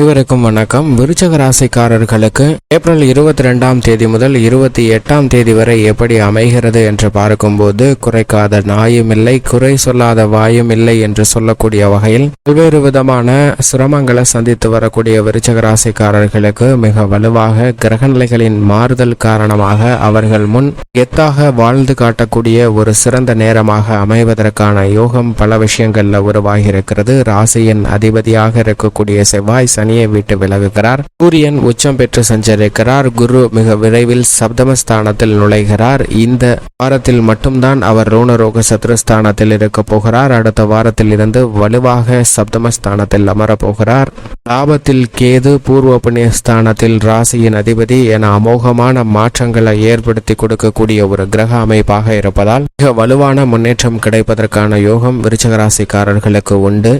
அனைவருக்கும் வணக்கம். விருச்சக ராசிக்காரர்களுக்கு ஏப்ரல் இருபத்தி ரெண்டாம் தேதி முதல் இருபத்தி எட்டாம் தேதி வரை எப்படி அமைகிறது என்று பார்க்கும்போது குறைக்காத நாயும் இல்லை குறை சொல்லாத வாயும் இல்லை என்று சொல்லக்கூடிய வகையில் பல்வேறு விதமான சிரமங்களை சந்தித்து வரக்கூடிய விருச்சக ராசிக்காரர்களுக்கு மிக வலுவாக கிரகநிலைகளின் மாறுதல் காரணமாக அவர்கள் முன் எத்தாக வாழ்ந்து காட்டக்கூடிய ஒரு சிறந்த நேரமாக அமைவதற்கான யோகம் பல விஷயங்கள்ல உருவாகி இருக்கிறது ராசியின் அதிபதியாக இருக்கக்கூடிய செவ்வாய் சனி சனியை விட்டு விலகுகிறார். சூரியன் உச்சம் பெற்று சஞ்சரிக்கிறார். குரு மிக விரைவில் சப்தமஸ்தானத்தில் நுழைகிறார். இந்த வாரத்தில் மட்டும்தான் அவர் ரோணரோக சத்ருஸ்தானத்தில் இருக்க போகிறார். அடுத்த வாரத்தில் இருந்து வலுவாக சப்தமஸ்தானத்தில் அமரப் போகிறார். லாபத்தில் கேது பூர்வ புண்ணியஸ்தானத்தில் ராசியின் அதிபதி என அமோகமான மாற்றங்களை ஏற்படுத்தி கொடுக்கக்கூடிய ஒரு கிரக அமைப்பாக இருப்பதால் மிக வலுவான முன்னேற்றம் கிடைப்பதற்கான யோகம் விருச்சக ராசிக்காரர்களுக்கு உண்டு.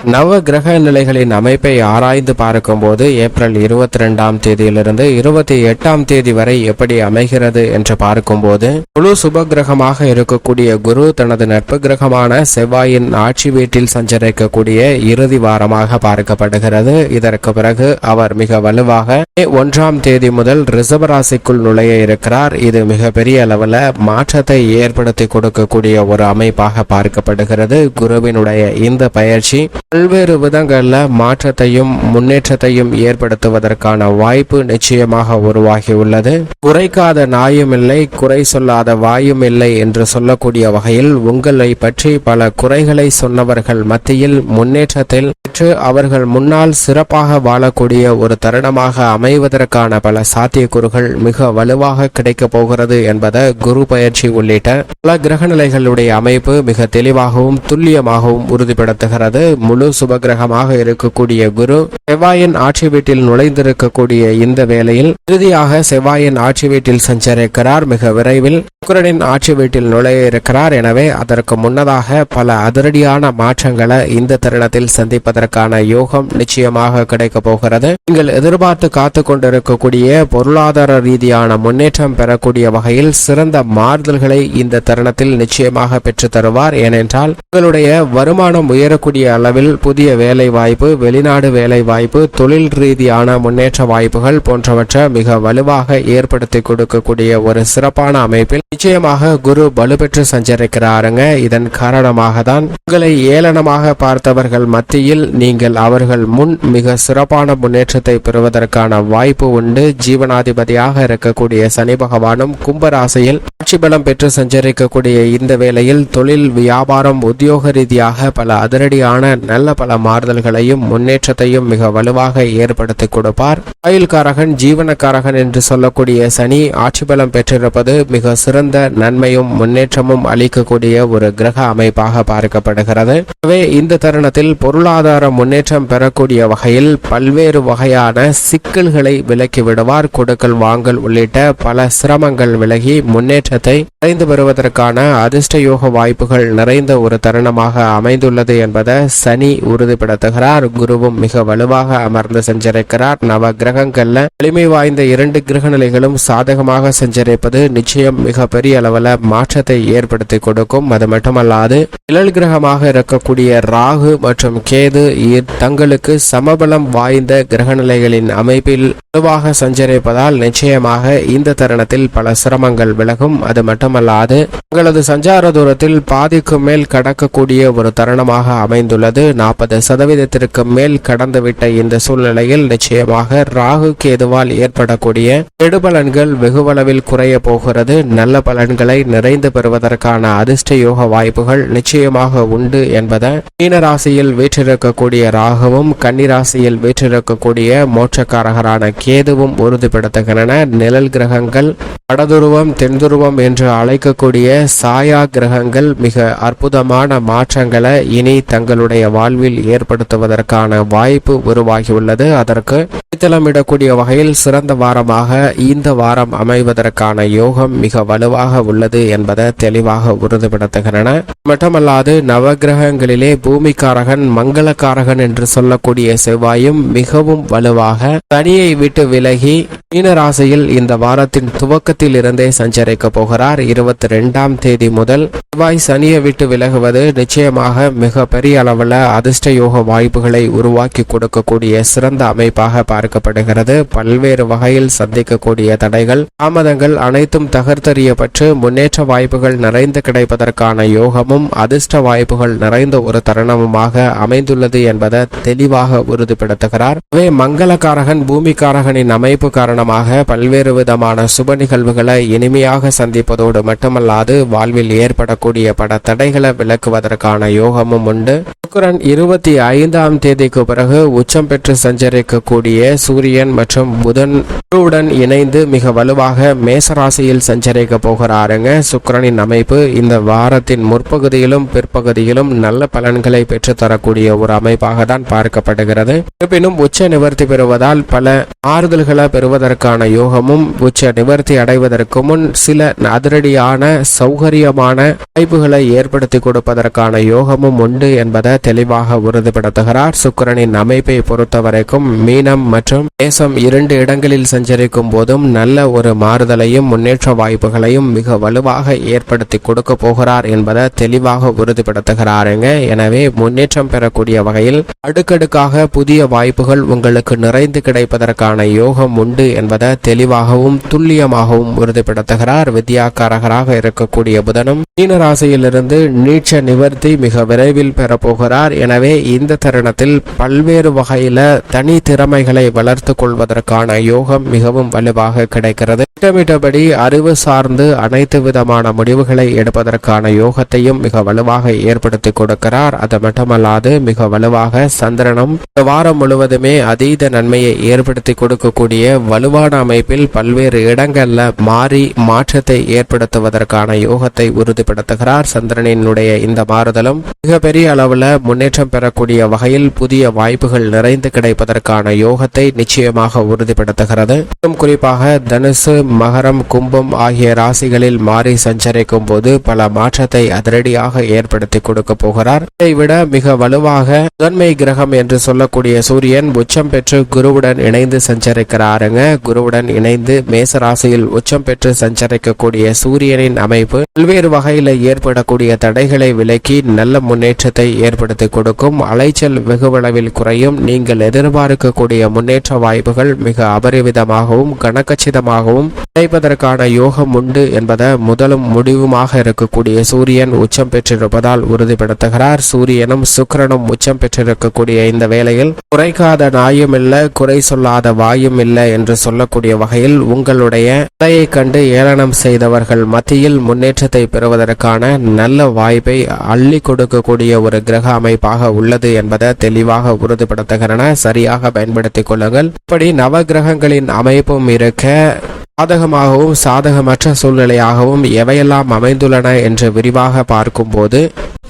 நவ கிரக நிலைகளின் அமைப்பை ஆராய்ந்து பார்க்கும்போது ஏப்ரல் இருபத்தி ரெண்டாம் தேதியிலிருந்து இருபத்தி எட்டாம் தேதி வரை எப்படி அமைகிறது என்று பார்க்கும்போது முழு சுப கிரகமாக இருக்கக்கூடிய குரு தனது நட்பு கிரகமான செவ்வாயின் ஆட்சி வீட்டில் சஞ்சரிக்கக்கூடிய இறுதி வாரமாக பார்க்கப்படுகிறது. இதற்கு பிறகு அவர் மிக வலுவாக மே ஒன்றாம் தேதி முதல் ரிசர்வ் ராசிக்குள் நுழைய இருக்கிறார். இது மிக பெரிய அளவில் மாற்றத்தை ஏற்படுத்தி கொடுக்கக்கூடிய ஒரு அமைப்பாக பார்க்கப்படுகிறது. குருவினுடைய இந்த பயிற்சி பல்வேறு விதங்களில் மாற்றத்தையும் முன்னேற்றத்தையும் ஏற்படுத்துவதற்கான வாய்ப்பு நிச்சயமாக உருவாகியுள்ளது. குறைக்காத நாயும் இல்லை குறை சொல்லாத வாயும் இல்லை என்று சொல்லக்கூடிய வகையில் உங்களை பற்றி பல குறைகளை சொன்னவர்கள் மத்தியில் முன்னேற்றத்தில் பெற்று அவர்கள் முன்னால் சிறப்பாக வாழக்கூடிய ஒரு தருணமாக அமைவதற்கான பல சாத்தியக்கூறுகள் மிக வலுவாக கிடைக்கப் போகிறது என்பதை குரு பயிற்சி உள்ளிட்ட பல கிரகநிலைகளுடைய அமைப்பு மிக தெளிவாகவும் துல்லியமாகவும் உறுதிப்படுத்துகிறது. முழு சுபகிரகமாக இருக்கக்கூடிய குரு செவ்வாயின் ஆட்சி வீட்டில் நுழைந்திருக்கக்கூடிய இந்த வேளையில் இறுதியாக செவ்வாயின் ஆட்சி வீட்டில் சஞ்சரிக்கிறார். மிக விரைவில் சுக்கரனின் ஆட்சி வீட்டில் நுழைய இருக்கிறார். எனவே அதற்கு முன்னதாக பல அதிரடியான மாற்றங்களை இந்த தருணத்தில் சந்திப்பதற்கு சந்திப்பதற்கான யோகம் நிச்சயமாக கிடைக்க போகிறது. நீங்கள் எதிர்பார்த்து காத்து கொண்டிருக்கக்கூடிய பொருளாதார ரீதியான முன்னேற்றம் பெறக்கூடிய வகையில் சிறந்த மாறுதல்களை இந்த தருணத்தில் நிச்சயமாக பெற்று தருவார். ஏனென்றால் உங்களுடைய வருமானம் உயரக்கூடிய அளவில் புதிய வேலை வாய்ப்பு வெளிநாடு வேலை வாய்ப்பு தொழில் ரீதியான முன்னேற்ற வாய்ப்புகள் போன்றவற்றை மிக வலுவாக ஏற்படுத்தி கொடுக்கக்கூடிய ஒரு சிறப்பான அமைப்பில் நிச்சயமாக குரு வலுப்பெற்று சஞ்சரிக்கிறாருங்க. இதன் காரணமாக தான் உங்களை ஏளனமாக பார்த்தவர்கள் மத்தியில் நீங்கள் அவர்கள் முன் மிக சிறப்பான முன்னேற்றத்தை பெறுவதற்கான வாய்ப்பு உண்டு. ஜீவனாதிபதியாக இருக்கக்கூடிய சனி பகவானும் கும்பராசையில் ஆட்சி பலம் பெற்று சஞ்சரிக்கக்கூடிய இந்த வேளையில் தொழில் வியாபாரம் உத்தியோக ரீதியாக பல அதிரடியான நல்ல பல மாறுதல்களையும் முன்னேற்றத்தையும் மிக வலுவாக ஏற்படுத்தி கொடுப்பார். ஆயுள்காரகன் ஜீவனக்காரகன் என்று சொல்லக்கூடிய சனி ஆட்சி பலம் பெற்றிருப்பது மிக சிறந்த நன்மையும் முன்னேற்றமும் அளிக்கக்கூடிய ஒரு கிரக அமைப்பாக பார்க்கப்படுகிறது. எனவே இந்த தருணத்தில் பொருளாதார முன்னேற்றம் பெறக்கூடிய வகையில் பல்வேறு வகையான சிக்கல்களை விலக்கிவிடுவார் கொடுக்கல் வாங்கல் உள்ளிட்ட பல சிரமங்கள் விலகி முன்னேற்றத்தை அடைந்து வருவதற்கான அதிர்ஷ்ட யோக வாய்ப்புகள் நிறைந்த ஒரு தருணமாக அமைந்துள்ளது என்பதை சனி உறுதிப்படுத்துகிறார். குருவும் மிக வலுவாக அமர்ந்து சென்றிருக்கிறார் நவ கிரகங்கள்ல வலிமை வாய்ந்த இரண்டு கிரக நிலைகளும் சாதகமாக சென்றிருப்பது நிச்சயம் மிக பெரிய அளவில் மாற்றத்தை ஏற்படுத்தி கொடுக்கும். அது மட்டுமல்லாது நிழல் கிரகமாக இருக்கக்கூடிய ராகு மற்றும் கேது தங்களுக்கு சமபலம் வாய்ந்த கிரகநிலைகளின் அமைப்பில் வலுவாக சஞ்சரிப்பதால் நிச்சயமாக இந்த தருணத்தில் பல சிரமங்கள் விலகும். அது மட்டுமல்லாது உங்களது சஞ்சார தூரத்தில் பாதிக்கு மேல் கடக்கக்கூடிய ஒரு தருணமாக அமைந்துள்ளது. நாற்பது சதவீதத்திற்கு மேல் கடந்துவிட்ட இந்த சூழ்நிலையில் நிச்சயமாக ராகு கேதுவால் ஏற்படக்கூடிய கெடுபலன்கள் வெகுவளவில் குறைய போகிறது. நல்ல பலன்களை நிறைந்து பெறுவதற்கான அதிர்ஷ்ட யோக வாய்ப்புகள் நிச்சயமாக உண்டு என்பதை மீனராசியில் வீற்றிருக்கக்கூடிய ராகுவும் கன்னிராசியில் வீற்றிருக்கக்கூடிய மோட்சக்காரகரான கேதுவும் உறுதிப்படுத்துகின்றன. நிழல் கிரகங்கள் வடதுருவம் தென்துருவம் என்று அழைக்கக்கூடிய சாயா கிரகங்கள் மிக அற்புதமான மாற்றங்களை இனி தங்களுடைய வாழ்வில் ஏற்படுத்துவதற்கான வாய்ப்பு உருவாகியுள்ளது. அதற்கு அடித்தளமிடக்கூடிய வகையில் சிறந்த வாரமாக இந்த வாரம் அமைவதற்கான யோகம் மிக வலுவாக உள்ளது என்பதை தெளிவாக உறுதிப்படுத்துகின்றன மட்டுமல்லாது நவகிரகங்களிலே பூமிக்காரகன் மங்களக்காரகன் என்று சொல்லக்கூடிய செவ்வாயும் மிகவும் வலுவாக தனியை விட்டு விலகி மீனராசியில் இந்த வாரத்தின் துவக்கத்தில் இருந்தே சஞ்சரிக்க போகிறார். இருபத்தி ரெண்டாம் தேதி முதல் செவ்வாய் சனியை விட்டு விலகுவது நிச்சயமாக மிக பெரிய அளவில் அதிர்ஷ்ட யோக வாய்ப்புகளை உருவாக்கி கொடுக்கக்கூடிய சிறந்த அமைப்பாக பார்க்க எதிர்பார்க்கப்படுகிறது பல்வேறு வகையில் சந்திக்கக்கூடிய தடைகள் தாமதங்கள் அனைத்தும் தகர்த்தறியப்பட்டு முன்னேற்ற வாய்ப்புகள் நிறைந்து கிடைப்பதற்கான யோகமும் அதிர்ஷ்ட வாய்ப்புகள் நிறைந்த ஒரு தருணமுமாக அமைந்துள்ளது என்பதை தெளிவாக உறுதிப்படுத்துகிறார். அவை மங்களக்காரகன் பூமிக்காரகனின் அமைப்பு காரணமாக பல்வேறு விதமான சுப நிகழ்வுகளை இனிமையாக சந்திப்பதோடு மட்டுமல்லாது வாழ்வில் ஏற்படக்கூடிய பட தடைகளை விளக்குவதற்கான யோகமும் உண்டு. சுக்கரன் இருபத்தி ஐந்தாம் தேதிக்கு பிறகு உச்சம் பெற்று சஞ்சரிக்கக்கூடிய சூரியன் மற்றும் புதன் குருவுடன் இணைந்து மிக வலுவாக மேசராசியில் சஞ்சரிக்க போகிறாருங்க. சுக்கிரனின் அமைப்பு இந்த வாரத்தின் முற்பகுதியிலும் பிற்பகுதியிலும் நல்ல பலன்களை பெற்று தரக்கூடிய ஒரு அமைப்பாக தான் பார்க்கப்படுகிறது. இருப்பினும் உச்ச நிவர்த்தி பெறுவதால் பல ஆறுதல்களை பெறுவதற்கான யோகமும் உச்ச நிவர்த்தி அடைவதற்கு முன் சில அதிரடியான சௌகரியமான வாய்ப்புகளை ஏற்படுத்தி கொடுப்பதற்கான யோகமும் உண்டு என்பதை தெளிவாக உறுதிப்படுத்துகிறார். சுக்கிரனின் அமைப்பை பொறுத்தவரைக்கும் மீனம் மற்றும் தேசம் இரண்டு இடங்களில் சஞ்சரிக்கும் போதும் நல்ல ஒரு மாறுதலையும் முன்னேற்ற வாய்ப்புகளையும் மிக வலுவாக ஏற்படுத்தி கொடுக்க போகிறார் என்பதை தெளிவாக உறுதிப்படுத்துகிறாருங்க எனவே முன்னேற்றம் பெறக்கூடிய வகையில் அடுக்கடுக்காக புதிய வாய்ப்புகள் உங்களுக்கு நிறைந்து கிடைப்பதற்கான யோகம் உண்டு என்பதை தெளிவாகவும் துல்லியமாகவும் உறுதிப்படுத்துகிறார். வித்யாக்காரகராக இருக்கக்கூடிய புதனும் மீனராசியிலிருந்து நீட்ச நிவர்த்தி மிக விரைவில் பெறப்போகிறார் எனவே இந்த தருணத்தில் பல்வேறு வகையில தனி திறமைகளை வளர்த்து கொள்வதற்கான யோகம் மிகவும் வலுவாக கிடைக்கிறது. திட்டமிட்டபடி அறிவு சார்ந்து அனைத்து விதமான முடிவுகளை எடுப்பதற்கான யோகத்தையும் மிக வலுவாக ஏற்படுத்தி கொடுக்கிறார். அது மட்டுமல்லாது மிக வலுவாக சந்திரனும் வாரம் முழுவதுமே அதீத நன்மையை ஏற்படுத்தி கொடுக்கக்கூடிய வலுவான அமைப்பில் பல்வேறு இடங்கள்ல மாறி மாற்றத்தை ஏற்படுத்துவதற்கான யோகத்தை உறுதிப்படுத்துகிறார். சந்திரனினுடைய இந்த மாறுதலும் மிகப்பெரிய அளவுல முன்னேற்றம் பெறக்கூடிய வகையில் புதிய வாய்ப்புகள் நிறைந்து கிடைப்பதற்கான யோகத்தை நிச்சயமாக உறுதிப்படுத்துகிறது. குறிப்பாக தனுசு மகரம் கும்பம் ஆகிய ராசிகளில் மாறி சஞ்சரிக்கும் போது பல மாற்றத்தை அதிரடியாக ஏற்படுத்தி கொடுக்க போகிறார். இதை விட மிக வலுவாக முதன்மை கிரகம் என்று சொல்லக்கூடிய சூரியன் உச்சம் பெற்று குருவுடன் இணைந்து சஞ்சரிக்கிறாருங்க. குருவுடன் இணைந்து மேச ராசியில் உச்சம் பெற்று சஞ்சரிக்கக்கூடிய சூரியனின் அமைப்பு பல்வேறு வகையில் ஏற்படக்கூடிய தடைகளை விலக்கி நல்ல முன்னேற்றத்தை ஏற்படுத்தி கொடுக்கும். அலைச்சல் வெகுவளவில் குறையும். நீங்கள் எதிர்பார்க்கக்கூடிய முன்னேற்ற வாய்ப்புகள் மிக அபரிவிதமாகவும் கனக்கச்சிதமாகவும் கிடைப்பதற்கான யோகம் உண்டு என்பதை முதலும் முடிவுமாக இருக்கக்கூடிய சூரியன் உச்சம் பெற்றிருப்பதால் உறுதிப்படுத்துகிறார். சூரியனும் சுக்கிரனும் உச்சம் பெற்றிருக்கக்கூடிய இந்த வேளையில் குறைக்காத நாயும் இல்லை குறை சொல்லாத வாயும் இல்லை என்று சொல்லக்கூடிய வகையில் உங்களுடைய நிலையை கண்டு ஏளனம் செய்தவர்கள் மத்தியில் முன்னேற்றத்தை பெறுவதற்கான நல்ல வாய்ப்பை அள்ளி கொடுக்கக்கூடிய ஒரு கிரக அமைப்பாக உள்ளது என்பதை தெளிவாக உறுதிப்படுத்துகிறன. சரியாக பயன்படுத்திக் கொள்ளுங்கள் இப்படி நவகிரகங்களின் அமைப்பும் இருக்க சாதகமாகவும் சாதகமற்ற சூழ்நிலையாகவும் எவையெல்லாம் அமைந்துள்ளன என்று விரிவாக பார்க்கும்போது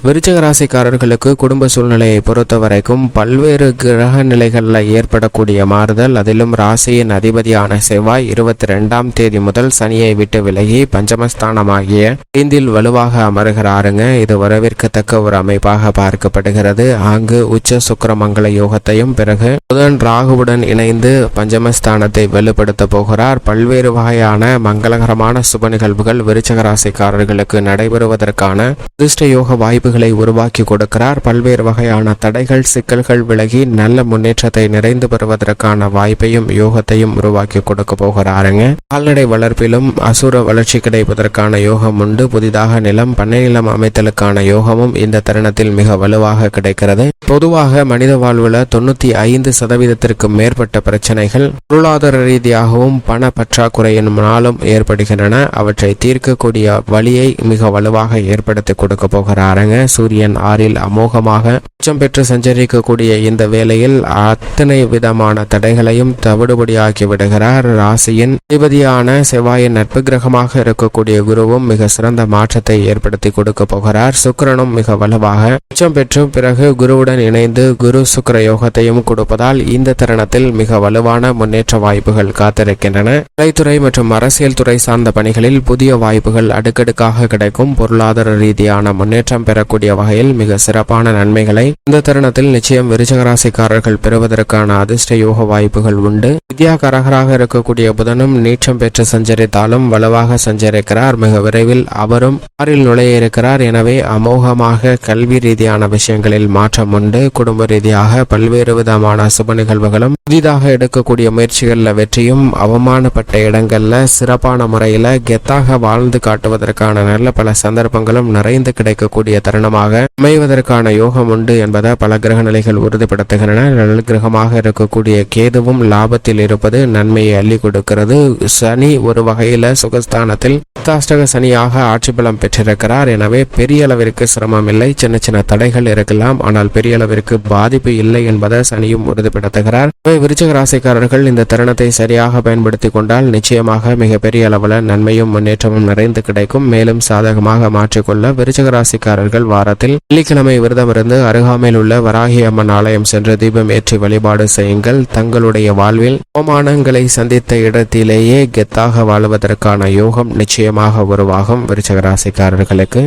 விருச்சக ராசிக்காரர்களுக்கு குடும்ப சூழ்நிலையை பொறுத்த வரைக்கும் பல்வேறு கிரக நிலைகளில் ஏற்படக்கூடிய மாறுதல். அதிலும் ராசியின் அதிபதியான செவ்வாய் இருபத்தி ரெண்டாம் தேதி முதல் சனியை விட்டு விலகி பஞ்சமஸ்தானமாகிய ஐந்தில் வலுவாக அமருகிறாருங்க. இது வரவேற்கத்தக்க ஒரு அமைப்பாக பார்க்கப்படுகிறது. அங்கு உச்ச சுக்கிரமங்கல யோகத்தையும் பிறகு புதன் ராகுவுடன் இணைந்து பஞ்சமஸ்தானத்தை வலுப்படுத்த போகிறார். பல்வேறு வகையான மங்களகரமான சுப நிகழ்வுகள் விருச்சக ராசிக்காரர்களுக்கு நடைபெறுவதற்கான அதிர்ஷ்ட யோக வாய்ப்பு வாய்ப்புகளை உருவாக்கி கொடுக்கிறார். பல்வேறு வகையான தடைகள் சிக்கல்கள் விலகி நல்ல முன்னேற்றத்தை நிறைந்து பெறுவதற்கான வாய்ப்பையும் யோகத்தையும் உருவாக்கி கொடுக்க போகிறாருங்க. கால்நடை வளர்ப்பிலும் அசுர வளர்ச்சி கிடைப்பதற்கான யோகம் உண்டு. புதிதாக நிலம் பண்ணை நிலம் அமைத்தலுக்கான யோகமும் இந்த தருணத்தில் மிக வலுவாக கிடைக்கிறது. பொதுவாக மனித வாழ்வுல தொண்ணூத்தி ஐந்து சதவீதத்திற்கு மேற்பட்ட பிரச்சனைகள் பொருளாதார ரீதியாகவும் பண பற்றாக்குறையினாலும் ஏற்படுகின்றன. அவற்றை தீர்க்கக்கூடிய வழியை மிக வலுவாக ஏற்படுத்தி கொடுக்க போகிறாருங்க. சூரியன் ஆறில் அமோகமாக உச்சம் பெற்று சஞ்சரிக்கக்கூடிய இந்த வேளையில் அத்தனை விதமான தடைகளையும் தவிடுபடியாக்கி விடுகிறார் ராசியின் அதிபதியான செவ்வாயின் நட்பு கிரகமாக இருக்கக்கூடிய குருவும் மிக சிறந்த மாற்றத்தை ஏற்படுத்தி கொடுக்க போகிறார். சுக்கிரனும் மிக வலுவாக உச்சம் பெற்று பிறகு குருவுடன் இணைந்து குரு சுக்கர யோகத்தையும் கொடுப்பதால் இந்த தருணத்தில் மிக வலுவான முன்னேற்ற வாய்ப்புகள் காத்திருக்கின்றன. கலைத்துறை மற்றும் அரசியல் துறை சார்ந்த பணிகளில் புதிய வாய்ப்புகள் அடுக்கடுக்காக கிடைக்கும். பொருளாதார ரீதியான முன்னேற்றம் பெற பெறக்கூடிய வகையில் மிக சிறப்பான நன்மைகளை இந்த தருணத்தில் நிச்சயம் விருச்சகராசிக்காரர்கள் பெறுவதற்கான அதிர்ஷ்ட யோக வாய்ப்புகள் உண்டு. வித்யா கரகராக இருக்கக்கூடிய புதனும் நீச்சம் பெற்று சஞ்சரித்தாலும் வலுவாக சஞ்சரிக்கிறார். மிக விரைவில் அவரும் ஆறில் நுழைய இருக்கிறார். எனவே அமோகமாக கல்வி ரீதியான விஷயங்களில் மாற்றம் உண்டு. குடும்ப ரீதியாக பல்வேறு விதமான சுப நிகழ்வுகளும் புதிதாக எடுக்கக்கூடிய முயற்சிகளில் வெற்றியும் அவமானப்பட்ட இடங்கள்ல சிறப்பான முறையில கெத்தாக வாழ்ந்து காட்டுவதற்கான நல்ல பல சந்தர்ப்பங்களும் நிறைந்து கிடைக்கக்கூடிய காரணமாக அமைவதற்கான யோகம் உண்டு என்பதை பல கிரக நிலைகள் உறுதிப்படுத்துகின்றன. நல்ல கிரகமாக இருக்கக்கூடிய கேதுவும் லாபத்தில் இருப்பது நன்மையை அள்ளி கொடுக்கிறது. சனி ஒரு வகையில சுகஸ்தானத்தில் அஷ்டாஷ்டக சனியாக ஆட்சி பலம் பெற்றிருக்கிறார். எனவே பெரிய அளவிற்கு சிரமம் இல்லை. சின்ன சின்ன தடைகள் இருக்கலாம். ஆனால் பெரிய அளவிற்கு பாதிப்பு இல்லை என்பதை சனியும் உறுதிப்படுத்துகிறார். விருச்சக ராசிக்காரர்கள் இந்த தருணத்தை சரியாக பயன்படுத்தி கொண்டால் நிச்சயமாக மிகப்பெரிய அளவில் நன்மையும் முன்னேற்றமும் நிறைந்து கிடைக்கும். மேலும் சாதகமாக மாற்றிக்கொள்ள விருச்சக ராசிக்காரர்கள் வாரத்தில் வெள்ளிக்கிழமை விரதமிருந்து அருகாமையில் உள்ள வராகி அம்மன் ஆலயம் சென்று தீபம் ஏற்றி வழிபாடு செய்யுங்கள். தங்களுடைய வாழ்வில் அவமானங்களை சந்தித்த இடத்திலேயே கெத்தாக வாழ்வதற்கான யோகம் நிச்சயமாக உருவாகும் விருச்சக ராசிக்காரர்களுக்கு.